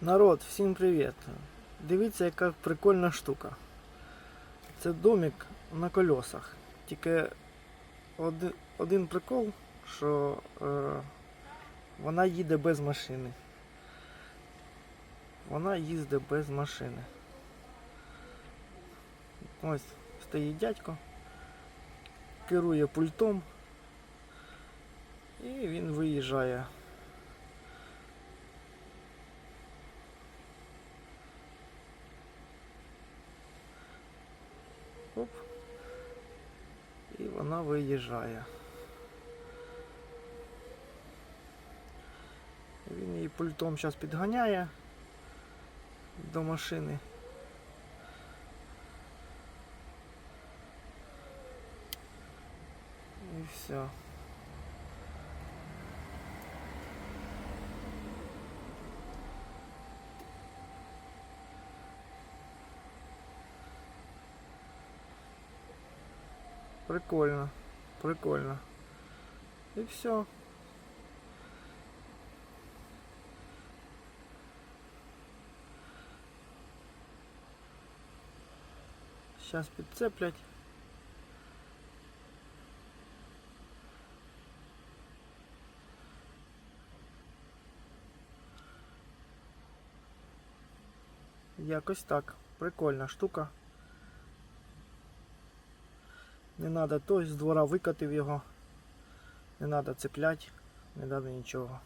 Народ, всім привіт! Дивіться, яка прикольна штука. Це домик на колесах. Тільки один, один прикол, що е, вона їде без машини. Вона їздить без машини. Ось стоїть дядько, керує пультом і він виїжджає. Оп. І вона виїжджає. Він її пультом зараз підганяє до машини. І все. Прикольно, прикольно. І все. Сейчас підцеплять. Якось так. Прикольна штука. Не треба той з двора викатив його. Не треба цеплять, не треба нічого.